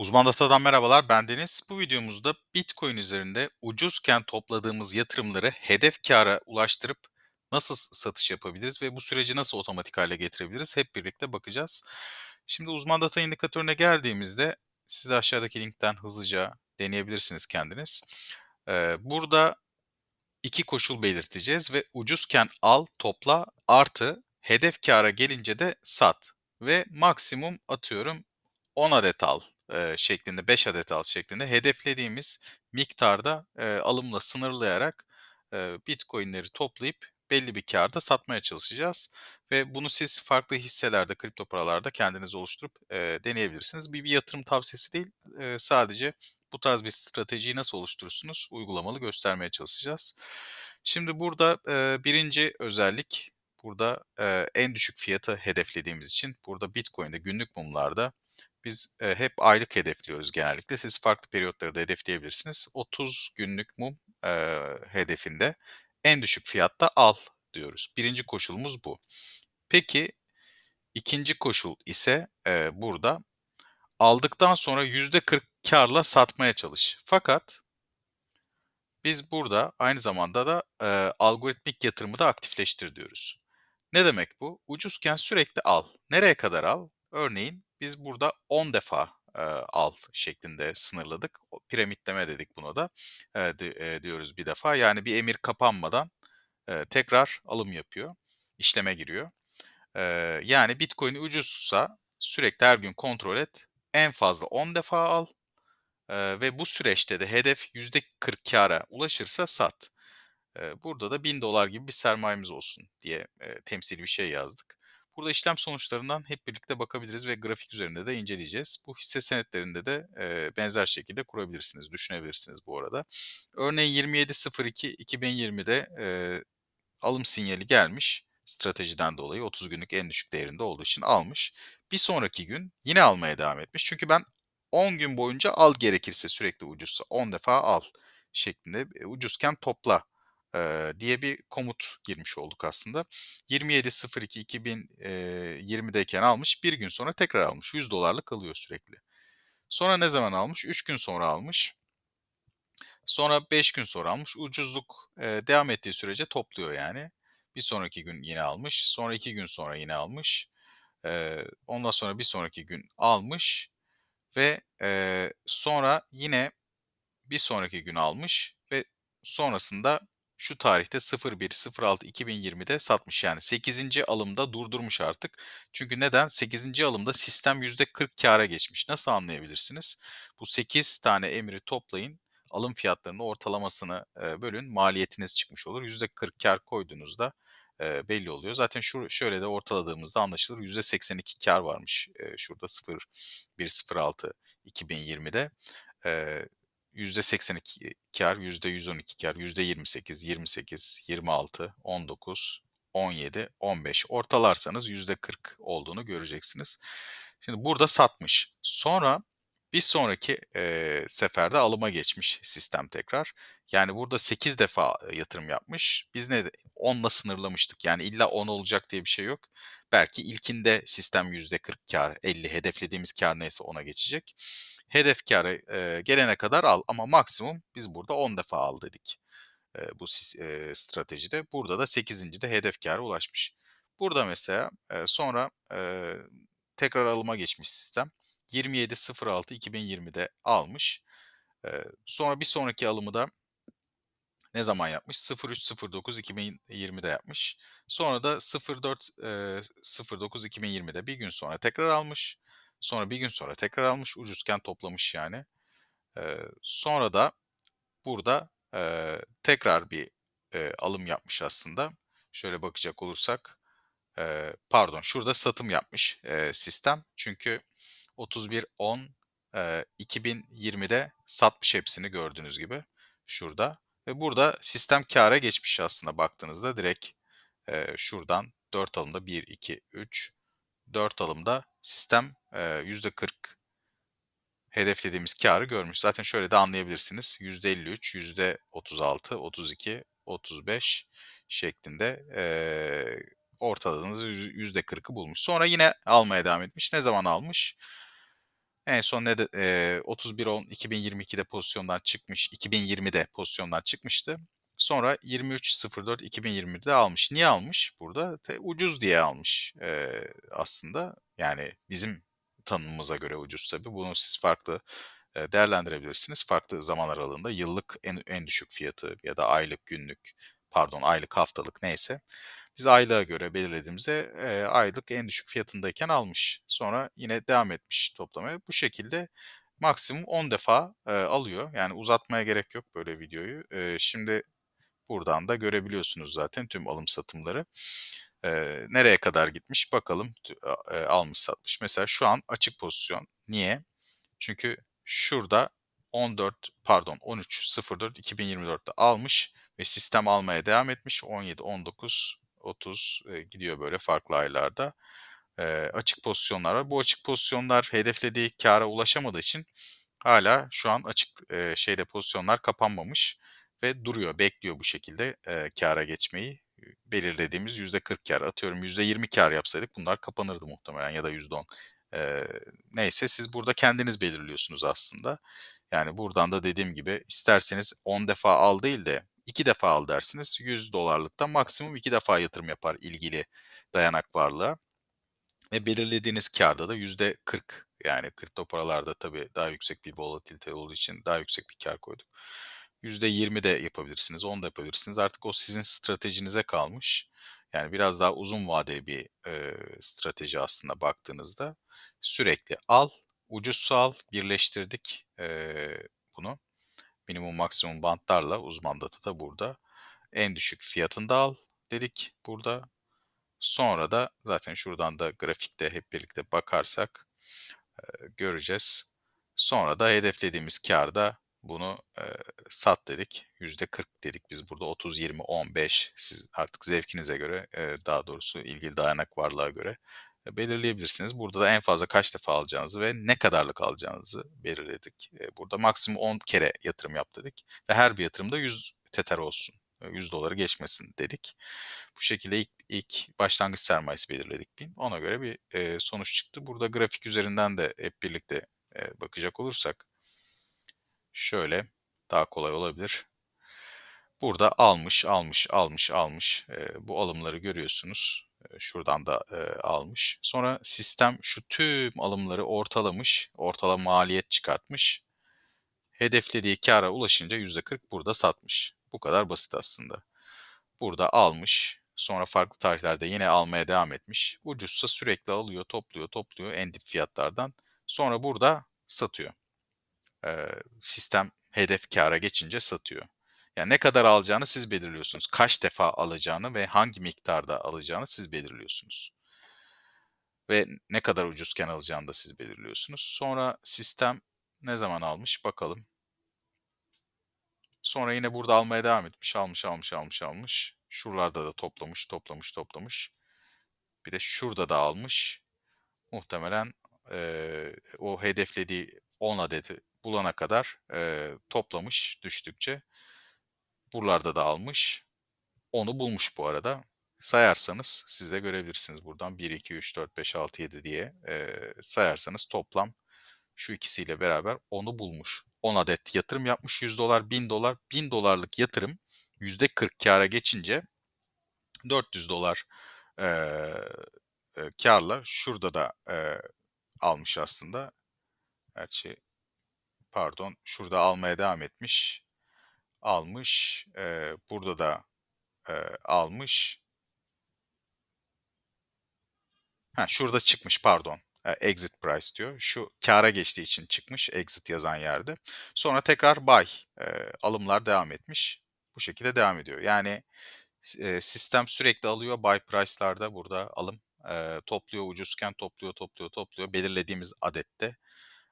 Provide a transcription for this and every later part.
Uzman Data'dan merhabalar, ben Deniz. Bu videomuzda Bitcoin üzerinde ucuzken topladığımız yatırımları hedef kâra ulaştırıp nasıl satış yapabiliriz ve bu süreci nasıl otomatik hale getirebiliriz hep birlikte bakacağız. Şimdi uzman data indikatörüne geldiğimizde siz de aşağıdaki linkten hızlıca deneyebilirsiniz kendiniz. Burada 2 koşul belirteceğiz ve ucuzken al, topla artı hedef kâra gelince de sat ve maksimum atıyorum 10 adet al şeklinde, 5 adet al şeklinde hedeflediğimiz miktarda alımla sınırlayarak Bitcoin'leri toplayıp belli bir kârda satmaya çalışacağız. Ve bunu siz farklı hisselerde, kripto paralarda kendiniz oluşturup eee, deneyebilirsiniz. Bir, bir yatırım tavsiyesi değil, eee, sadece bu tarz bir stratejiyi nasıl oluşturursunuz uygulamalı göstermeye çalışacağız. Şimdi burada eee, birinci özellik, burada eee, en düşük fiyatı hedeflediğimiz için burada Bitcoin'de günlük mumlarda biz eee, hep aylık hedefliyoruz genellikle. Siz farklı periyotları da hedefleyebilirsiniz. 30 günlük mum eee, hedefinde en düşük fiyatta al diyoruz. Birinci koşulumuz bu. Peki ikinci koşul ise eee, burada aldıktan sonra %40 kârla satmaya çalış. Fakat biz burada aynı zamanda da eee, algoritmik yatırımı da aktifleştir diyoruz. Ne demek bu? Ucuzken sürekli al. Nereye kadar al? Örneğin biz burada 10 defa eee, al şeklinde sınırladık. O piramitleme dedik buna da eee, di- eee, diyoruz bir defa. Yani bir emir kapanmadan eee, tekrar alım yapıyor, işleme giriyor. Eee, yani Bitcoin ucuzsa sürekli her gün kontrol et. En fazla 10 defa al eee, ve bu süreçte de hedef %40 kâra ulaşırsa sat. Eee, burada da 1000 dolar gibi bir sermayemiz olsun diye eee, temsili bir şey yazdık. Burada işlem sonuçlarından hep birlikte bakabiliriz ve grafik üzerinde de inceleyeceğiz. Bu hisse senetlerinde de eee, benzer şekilde kurabilirsiniz, düşünebilirsiniz bu arada. Örneğin 27.02.2020'de eee, alım sinyali gelmiş. Stratejiden dolayı 30 günlük en düşük değerinde olduğu için almış. Bir sonraki gün yine almaya devam etmiş. Çünkü ben 10 gün boyunca al gerekirse sürekli ucuzsa 10 defa al şeklinde e, ucuzken topla diye bir komut girmiş olduk aslında. 27.02.2020'deyken almış bir gün sonra tekrar almış. 100 dolarlık alıyor sürekli. Sonra ne zaman almış? 3 gün sonra almış. Sonra 5 gün sonra almış. Ucuzluk devam ettiği sürece topluyor yani. Bir sonraki gün yine almış. Sonra 2 gün sonra yine almış. Ondan sonra bir sonraki gün almış ve sonra yine bir sonraki gün almış ve sonrasında şu tarihte 01.06.2020'de satmış. Yani 8. alımda durdurmuş artık. Çünkü neden? 8. alımda sistem %40 kâra geçmiş. Nasıl anlayabilirsiniz? Bu 8 tane emri toplayın. Alım fiyatlarının ortalamasını e, bölün. Maliyetiniz çıkmış olur. %40 kâr koyduğunuzda e, belli oluyor. Zaten şu şöyle de ortaladığımızda anlaşılır. %82 kâr varmış e, şurada 0.106 2020'de. E, %82 kâr, %112 kâr, %28, 28, 26, 19, 17, 15 ortalarsanız %40 olduğunu göreceksiniz. Şimdi burada satmış. Sonra bir sonraki eee, seferde alıma geçmiş sistem tekrar. Yani burada 8 defa e, yatırım yapmış. Biz ne 10'la sınırlamıştık. Yani illa 10 olacak diye bir şey yok. Belki ilkinde sistem %40 kâr, 50 hedeflediğimiz kâr neyse ona geçecek. Hedef kâra eee, gelene kadar al ama maksimum biz burada 10 defa al dedik eee, bu eee, stratejide. Burada da 8. de hedef kâra ulaşmış. Burada mesela eee, sonra eee, tekrar alıma geçmiş sistem. 27.06.2020'de almış. Eee, sonra bir sonraki alımı da ne zaman yapmış? 03.09.2020'de yapmış. Sonra da 04.09.2020'de bir gün sonra tekrar almış. Sonra bir gün sonra tekrar almış. Ucuzken toplamış yani. Sonra da burada tekrar bir alım yapmış aslında. Şöyle bakacak olursak, pardon şurada satım yapmış sistem. Çünkü 31.10 eee, 2020'de satmış hepsini gördüğünüz gibi şurada. Ve burada sistem kâra geçmiş aslında baktığınızda direkt eee, şuradan 4 alımda 1, 2, 3, 4 alımda sistem eee, %40 hedeflediğimiz kârı görmüş. Zaten şöyle de anlayabilirsiniz. %53, %36, 32, 35 şeklinde eee ortaladığınız yüz- %40'ı bulmuş. Sonra yine almaya devam etmiş. Ne zaman almış? En son ne de eee, 31.10.2022'de pozisyondan çıkmış, 2020'de pozisyondan çıkmıştı. Sonra 23.04.2020'de almış. Niye almış burada? Te ucuz diye almış, eee, aslında. Yani bizim tanımımıza göre ucuz tabii. Bunu siz farklı, eee, değerlendirebilirsiniz. Farklı zaman aralığında yıllık en en düşük fiyatı ya da aylık, günlük, pardon aylık, haftalık neyse. Biz aylığa göre belirlediğimizde, eee, aylık en düşük fiyatındayken almış. Sonra yine devam etmiş toplamaya. Bu şekilde maksimum 10 defa, eee, alıyor. Yani uzatmaya gerek yok böyle videoyu. Eee, şimdi buradan da görebiliyorsunuz zaten tüm alım satımları. Eee, nereye kadar gitmiş bakalım eee, almış satmış. Mesela şu an açık pozisyon. Niye? Çünkü şurada 14 pardon 13.04.2024'te almış ve sistem almaya devam etmiş. 17, 19, 30, eee, gidiyor böyle farklı aylarda. Eee, açık pozisyonlar var. Bu açık pozisyonlar hedeflediği kâra ulaşamadığı için hâlâ şu an açık, eee, şeyde pozisyonlar kapanmamış ve duruyor, bekliyor bu şekilde, eee, kâra geçmeyi. Belirlediğimiz %40 kâr, atıyorum %20 kâr yapsaydık bunlar kapanırdı muhtemelen ya da %10. Eee, neyse siz burada kendiniz belirliyorsunuz aslında. Yani buradan da dediğim gibi isterseniz 10 defa al değil de 2 defa al dersiniz. $100'lıkta maksimum 2 defa yatırım yapar ilgili dayanak varlığa ve belirlediğiniz kârda da %40 yani kripto paralarda tabii daha yüksek bir volatilite olduğu için daha yüksek bir kâr koyduk. %20 de yapabilirsiniz, 10 da yapabilirsiniz. Artık o sizin stratejinize kalmış. Yani biraz daha uzun vadeli bir, eee, strateji aslında baktığınızda. Sürekli al, ucuzsa al, birleştirdik, eee, bunu. Minimum maksimum bantlarla uzman data da burada. En düşük fiyatında al dedik burada. Sonra da zaten şuradan da grafikte hep birlikte bakarsak, eee, göreceğiz. Sonra da hedeflediğimiz kârda bunu, eee, sat dedik. %40 dedik biz burada 30, 20, 15 siz artık zevkinize göre, eee, daha doğrusu ilgili dayanak varlığa göre, belirleyebilirsiniz. Burada da en fazla kaç defa alacağınızı ve ne kadarlık alacağınızı belirledik. Eee, burada maksimum 10 kere yatırım yap dedik ve her bir yatırımda 100 Tether olsun, eee, $100'ları geçmesin dedik. Bu şekilde ilk ilk başlangıç sermayesi belirledik 1000. Ona göre bir, sonuç çıktı. Burada grafik üzerinden de hep birlikte, bakacak olursak şöyle, daha kolay olabilir. Burada almış, almış, almış, almış. Bu alımları görüyorsunuz. Eee, şuradan da, eee, almış. Sonra sistem şu tüm alımları ortalamış, ortalama maliyet çıkartmış. Hedeflediği kâra ulaşınca %40 burada satmış. Bu kadar basit aslında. Burada almış, sonra farklı tarihlerde yine almaya devam etmiş. Ucuzsa sürekli alıyor, topluyor, topluyor en dip fiyatlardan. Sonra burada satıyor. Eee, sistem hedef kâra geçince satıyor. Yani ne kadar alacağını siz belirliyorsunuz. Kaç defa alacağını ve hangi miktarda alacağını siz belirliyorsunuz. Ve ne kadar ucuzken alacağını da siz belirliyorsunuz. Sonra sistem ne zaman almış bakalım. Sonra yine burada almaya devam etmiş. Almış, almış, almış, almış. Şuralarda da toplamış, toplamış, toplamış. Bir de şurada da almış. Muhtemelen, eee, o hedeflediği 10 adedi bulana kadar, eee, toplamış düştükçe. Buralarda da almış. 10'u bulmuş bu arada. Sayarsanız siz de görebilirsiniz buradan 1, 2, 3, 4, 5, 6, 7 diye, eee, sayarsanız toplam şu ikisiyle beraber 10'u bulmuş. 10 adet yatırım yapmış $100, $1000, $1000'lık yatırım %40 kâra geçince $400, eee, eee, kârla şurada da, eee, almış aslında. Gerçi pardon, şurada almaya devam etmiş. Almış, eee, burada da, eee, almış. Heh, şurada çıkmış pardon. Exit price diyor. Şu kâra geçtiği için çıkmış exit yazan yerde. Sonra tekrar buy, eee, alımlar devam etmiş. Bu şekilde devam ediyor. Yani eee, sistem sürekli alıyor buy price'larda burada alım, eee, topluyor ucuzken topluyor, topluyor, topluyor. Belirlediğimiz adette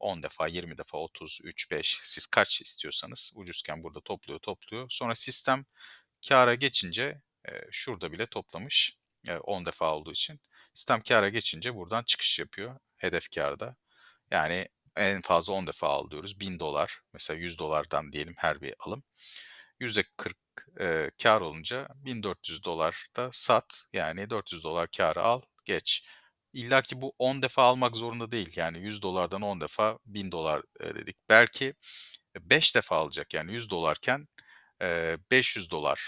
10 defa, 20 defa, 30, 3, 5 siz kaç istiyorsanız ucuzken burada topluyor, topluyor. Sonra sistem kâra geçince, eee, şurada bile toplamış, eee, 10 defa olduğu için. Sistem kâra geçince buradan çıkış yapıyor hedef kârda. Yani en fazla 10 defa al diyoruz. $1000 mesela $100'dan diyelim her bir alım. %40, eee, kâr olunca $1400'da sat. Yani $400 kârı al, geç. İllaki bu 10 defa almak zorunda değil. Yani $100'dan 10 defa $1000 eee, dedik. Belki, e, 5 defa alacak yani $100'ken, eee, $500,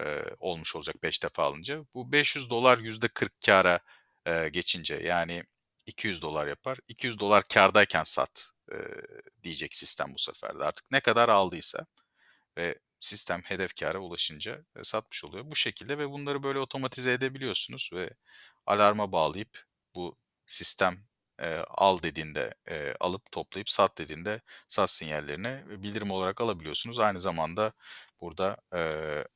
eee, olmuş olacak 5 defa alınca. Bu $500 %40 kâra, eee, geçince yani $200 yapar. $200 kârdayken sat, eee, diyecek sistem bu sefer de. Artık ne kadar aldıysa ve sistem hedef kâra ulaşınca, satmış oluyor. Bu şekilde ve bunları böyle otomatize edebiliyorsunuz ve alarma bağlayıp bu sistem, eee, al dediğinde, eee, alıp toplayıp sat dediğinde sat sinyallerini, bildirim olarak alabiliyorsunuz. Aynı zamanda burada, eee,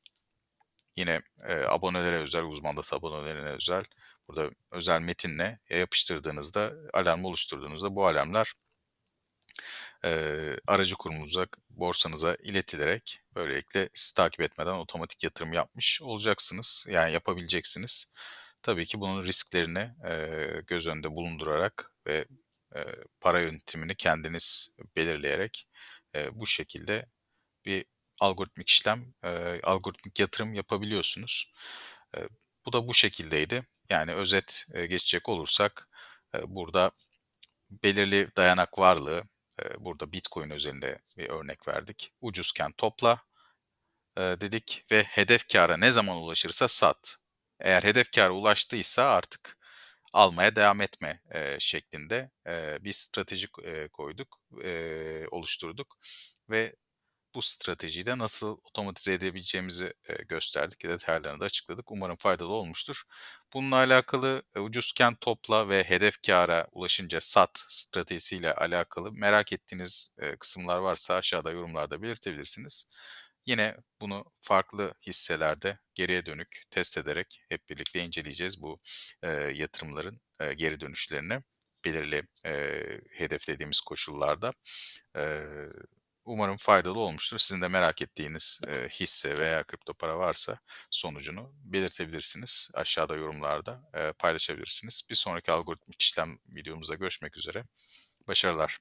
yine, eee, abonelere özel, uzman data abonelerine özel, burada özel metinle, yapıştırdığınızda, alarm oluşturduğunuzda bu alarmlar eee, aracı kurumunuza, borsanıza iletilerek böylelikle sizi takip etmeden otomatik yatırım yapmış olacaksınız, yani yapabileceksiniz. Tabii ki bunun risklerini, eee, göz önünde bulundurarak ve, eee, para yönetimini kendiniz belirleyerek, eee, bu şekilde bir algoritmik işlem, eee, algoritmik yatırım yapabiliyorsunuz. Eee, bu da bu şekildeydi. Yani özet, eee, geçecek olursak, eee, burada belirli dayanak varlığı, eee, burada Bitcoin özelinde bir örnek verdik. Ucuzken topla, eee, dedik ve hedef kâra ne zaman ulaşırsa sat. Eğer hedef kâra ulaştıysa artık almaya devam etme, eee, şeklinde, eee, bir strateji eee, koyduk, eee, oluşturduk ve bu stratejiyi de nasıl otomatize edebileceğimizi, eee, gösterdik, detaylarını da açıkladık. Umarım faydalı olmuştur. Bununla alakalı, eee, ucuzken topla ve hedef kâra ulaşınca sat stratejisiyle alakalı merak ettiğiniz, eee, kısımlar varsa aşağıda yorumlarda belirtebilirsiniz. Yine bunu farklı hisselerde geriye dönük test ederek hep birlikte inceleyeceğiz bu, eee, yatırımların, eee, geri dönüşlerini belirli, eee, hedeflediğimiz koşullarda. Eee, umarım faydalı olmuştur. Sizin de merak ettiğiniz, eee, hisse veya kripto para varsa sonucunu belirtebilirsiniz. Aşağıda yorumlarda, eee, paylaşabilirsiniz. Bir sonraki algoritmik işlem videomuzda görüşmek üzere. Başarılar.